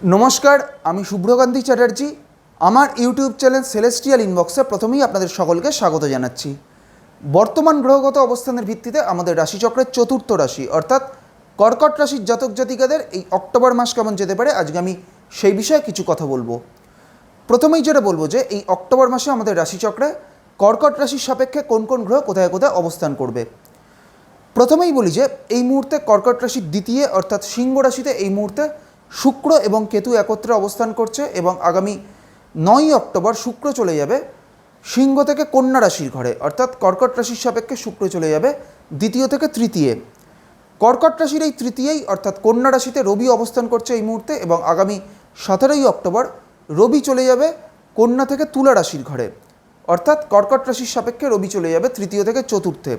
নমস্কার, আমি শুভ্রকান্তি চ্যাটার্জি। আমার ইউটিউব চ্যানেল সেলেস্টিয়াল ইনবক্সে প্রথমেই আপনাদের সকলকে স্বাগত জানাচ্ছি। বর্তমান গ্রহগত অবস্থানের ভিত্তিতে আমাদের রাশিচক্রের চতুর্থ রাশি, অর্থাৎ কর্কট রাশির জাতক জাতিকাদের এই অক্টোবর মাস কেমন যেতে পারে, আজকে আমি সেই বিষয়ে কিছু কথা বলব। প্রথমেই যেটা বলব যে, এই অক্টোবর মাসে আমাদের রাশিচক্রে কর্কট রাশির সাপেক্ষে কোন কোন গ্রহ কোথায় কোথায় অবস্থান করবে। প্রথমেই বলি যে, এই মুহূর্তে কর্কট রাশির দ্বিতীয়, অর্থাৎ সিংহ রাশিতে এই মুহূর্তে শুক্র এবং কেতু একত্রে অবস্থান করছে এবং আগামী নয়ই অক্টোবর শুক্র চলে যাবে সিংহ থেকে কন্যা রাশির ঘরে, অর্থাৎ কর্কট রাশির সাপেক্ষে শুক্র চলে যাবে দ্বিতীয় থেকে তৃতীয়। কর্কট রাশির এই তৃতীয়ই, অর্থাৎ কন্যা রাশিতে রবি অবস্থান করছে এই মুহূর্তে এবং আগামী সতেরোই অক্টোবর রবি চলে যাবে কন্যা থেকে তুলা রাশির ঘরে, অর্থাৎ কর্কট রাশির সাপেক্ষে রবি চলে যাবে তৃতীয় থেকে চতুর্থে।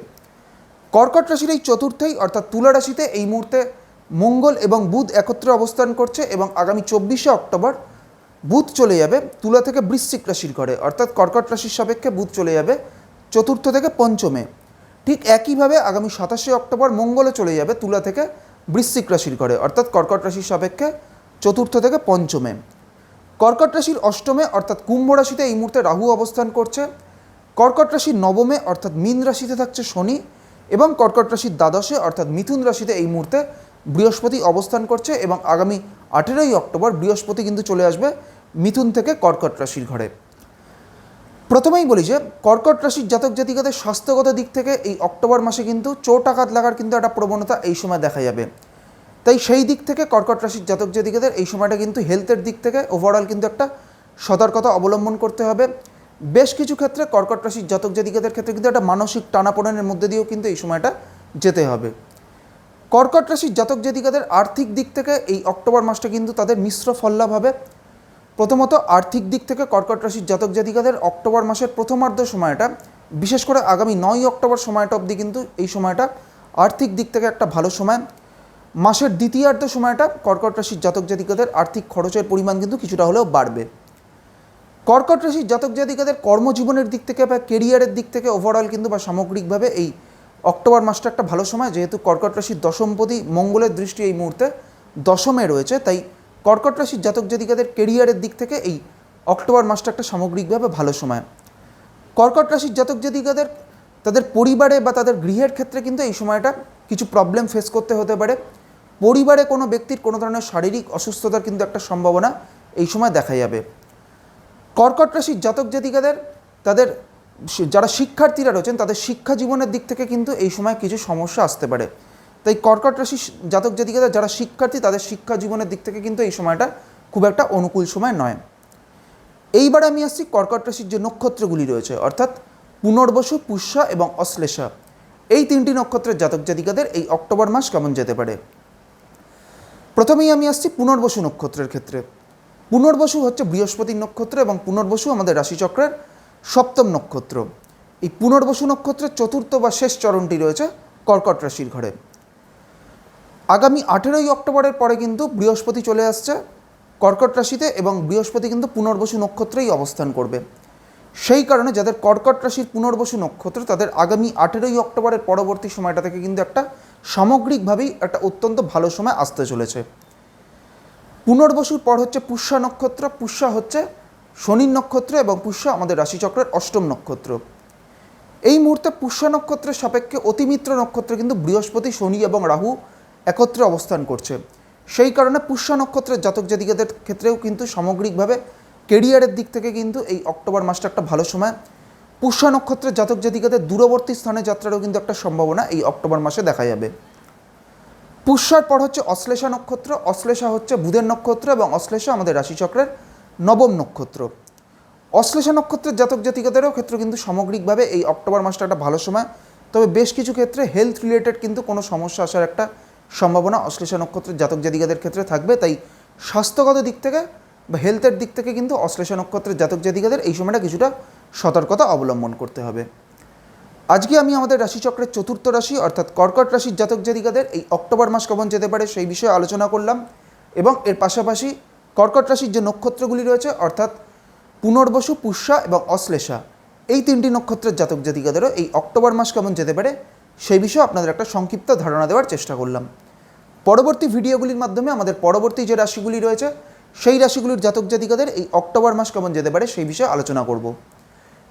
কর্কট রাশির এই চতুর্থেই, অর্থাৎ তুলা রাশিতে এই মুহূর্তে মঙ্গল এবং বুধ একত্রে অবস্থান করছে এবং আগামী চব্বিশে অক্টোবর বুধ চলে যাবে তুলা থেকে বৃশ্চিক রাশির ঘরে, অর্থাৎ কর্কট রাশির সাপেক্ষে বুধ চলে যাবে চতুর্থ থেকে পঞ্চমে। ঠিক একইভাবে আগামী সাতাশে অক্টোবর মঙ্গলও চলে যাবে তুলা থেকে বৃশ্চিক রাশির ঘরে, অর্থাৎ কর্কট রাশির সাপেক্ষে চতুর্থ থেকে পঞ্চমে। কর্কট রাশির অষ্টমে, অর্থাৎ কুম্ভ রাশিতে এই মুহূর্তে রাহু অবস্থান করছে। কর্কট রাশির নবমে, অর্থাৎ মীন রাশিতে থাকছে শনি এবং কর্কট রাশির দ্বাদশে, অর্থাৎ মিথুন রাশিতে এই মুহূর্তে বৃহস্পতি অবস্থান করছে এবং আগামী আঠেরোই অক্টোবর বৃহস্পতি কিন্তু চলে আসবে মিথুন থেকে কর্কট রাশির ঘরে। প্রথমেই বলি যে, কর্কট রাশির জাতক জাতিকাদের স্বাস্থ্যগত দিক থেকে এই অক্টোবর মাসে কিন্তু চোট আঘাত লাগার কিন্তু একটা প্রবণতা এই সময় দেখা যাবে। তাই সেই দিক থেকে কর্কট রাশির জাতক জাতিকাদের এই সময়টা কিন্তু হেলথের দিক থেকে ওভারঅল কিন্তু একটা সতর্কতা অবলম্বন করতে হবে। বেশ কিছু ক্ষেত্রে কর্কট রাশির জাতক জাতিকাদের ক্ষেত্রে কিন্তু একটা মানসিক টানাপোড়েনের মধ্যে দিয়েও কিন্তু এই সময়টা যেতে হবে। কর্কট রাশির জাতক জাতিকাদের আর্থিক দিক থেকে এই অক্টোবর মাসটা কিন্তু তাদের মিশ্র ফললাভ হবে। প্রথমত, আর্থিক দিক থেকে কর্কট রাশির জাতক জাতিকাদের অক্টোবর মাসের প্রথমার্ধ সময়টা, বিশেষ করে আগামী নয় অক্টোবর সময়টা অবধি কিন্তু এই সময়টা আর্থিক দিক থেকে একটা ভালো সময়। মাসের দ্বিতীয়ার্ধ সময়টা কর্কট রাশির জাতক জাতিকাদের আর্থিক খরচের পরিমাণ কিন্তু কিছুটা হলেও বাড়বে। কর্কট রাশির জাতক জাতিকাদের কর্মজীবনের দিক থেকে বা কেরিয়ারের দিক থেকে ওভারঅল কিন্তু বা সামগ্রিকভাবে এই অক্টোবর মাসটা একটা ভালো সময়, যেহেতু কর্কট রাশির দশমপতি মঙ্গলের দৃষ্টি এই মুহূর্তে দশমে রয়েছে, তাই কর্কট রাশির জাতক জাতিকাদের কেরিয়ারের দিক থেকে এই অক্টোবর মাসটা একটা সামগ্রিকভাবে ভালো সময়। কর্কট রাশির জাতক জাতিকাদের, তাদের পরিবারে বা তাদের গৃহের ক্ষেত্রে কিন্তু এই সময়টা কিছু প্রবলেম ফেস করতে হতে পারে। পরিবারে কোনো ব্যক্তির কোনো ধরনের শারীরিক অসুস্থতার কিন্তু একটা সম্ভাবনা এই সময় দেখা যাবে। কর্কট রাশির জাতক জাতিকাদের, তাদের যারা শিক্ষার্থীরা রয়েছেন, তাদের শিক্ষা জীবনের দিক থেকে কিন্তু এই সময় কিছু সমস্যা আসতে পারে। তাই কর্কট রাশি জাতক জাতিকাদের যারা শিক্ষার্থী, তাদের শিক্ষা জীবনের দিক থেকে কিন্তু এই সময়টা খুব একটা অনুকূল সময় নয়। এইবার আমি আসছি কর্কট রাশির যে নক্ষত্রগুলি রয়েছে, অর্থাৎ পুনর্বসু, পুষ্যা এবং অশ্লেষা। এই তিনটি নক্ষত্রের জাতক জাতিকাদের এই অক্টোবর মাস কেমন যেতে পারে? প্রথমেই আমি আসছি পুনর্বসু নক্ষত্রের ক্ষেত্রে। পুনর্বসু হচ্ছে বৃহস্পতির নক্ষত্র এবং পুনর্বসু আমাদের রাশিচক্রের সপ্তম নক্ষত্র। এই পুনর্বসু নক্ষত্রের চতুর্থ বা শেষ চরণটি রয়েছে কর্কট রাশির ঘরে। আগামী আঠেরোই অক্টোবরের পরে কিন্তু বৃহস্পতি চলে আসছে কর্কট রাশিতে এবং বৃহস্পতি কিন্তু পুনর্বসু নক্ষত্রেই অবস্থান করবে। সেই কারণে যাদের কর্কট রাশির পুনর্বসু নক্ষত্র, তাদের আগামী আঠেরোই অক্টোবরের পরবর্তী সময়টা থেকে কিন্তু একটা সামগ্রিকভাবেই একটা অত্যন্ত ভালো সময় আসতে চলেছে। পুনর্বসুর পর হচ্ছে পুষ্যা নক্ষত্র। পুষ্যা হচ্ছে শনির নক্ষত্র এবং পুষ্যা আমাদের রাশিচক্রের অষ্টম নক্ষত্র। এই মুহূর্তে পুষ্যা নক্ষত্রের সাপেক্ষে অতিমিত্র নক্ষত্রে কিন্তু বৃহস্পতি, শনি এবং রাহু একত্রে অবস্থান করছে। সেই কারণে পুষ্যা নক্ষত্রের জাতক জাতিকাদের ক্ষেত্রেও কিন্তু সামগ্রিকভাবে কেরিয়ারের দিক থেকে কিন্তু এই অক্টোবর মাসটা একটা ভালো সময়। পুষ্যা নক্ষত্রের জাতক জাতিকাদের দূরবর্তী স্থানে যাত্রারও কিন্তু একটা সম্ভাবনা এই অক্টোবর মাসে দেখা যাবে। পুষ্যার পর হচ্ছে অশ্লেষা নক্ষত্র, অশ্লেষা হচ্ছে বুধের নক্ষত্র এবং অশ্লেষা আমাদের রাশিচক্রের নবম নক্ষত্র। অশ্লেষা নক্ষত্রের জাতক জাতিকাদেরও ক্ষেত্রে কিন্তু সামগ্রিকভাবে এই অক্টোবর মাসটা একটা ভালো সময়। তবে বেশ কিছু ক্ষেত্রে হেলথ রিলেটেড কিন্তু কোনো সমস্যা আসার একটা সম্ভাবনা অশ্লেষা নক্ষত্রের জাতক জাতিকাদের ক্ষেত্রে থাকবে। তাই স্বাস্থ্যগত দিক থেকে বা হেলথের দিক থেকে কিন্তু অশ্লেষা নক্ষত্রের জাতক জাতিকাদের এই সময়টা কিছুটা সতর্কতা অবলম্বন করতে হবে। আজকে আমি আমাদের রাশিচক্রের চতুর্থ রাশি অর্থাৎ কর্কট রাশির জাতক জাতিকাদের এই অক্টোবর মাস কেমন যেতে পারে সেই বিষয়ে আলোচনা করলাম এবং এর পাশাপাশি কর্কট রাশির যে নক্ষত্রগুলি রয়েছে, অর্থাৎ পুনর্বসু, পুষ্যা এবং অশ্লেষা, এই তিনটি নক্ষত্রের জাতক জাতিকাদেরও এই অক্টোবর মাস কেমন যেতে পারে, সেই বিষয়ে আপনাদের একটা সংক্ষিপ্ত ধারণা দেওয়ার চেষ্টা করলাম। পরবর্তী ভিডিওগুলির মাধ্যমে আমাদের পরবর্তী যে রাশিগুলি রয়েছে, সেই রাশিগুলির জাতক জাতিকাদের এই অক্টোবর মাস কেমন যেতে পারে, সেই বিষয়ে আলোচনা করব।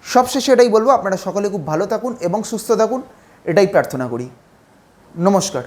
সবশেষে এটাই বলব, আপনারা সকলে খুব ভালো থাকুন এবং সুস্থ থাকুন, এটাই প্রার্থনা করি। নমস্কার।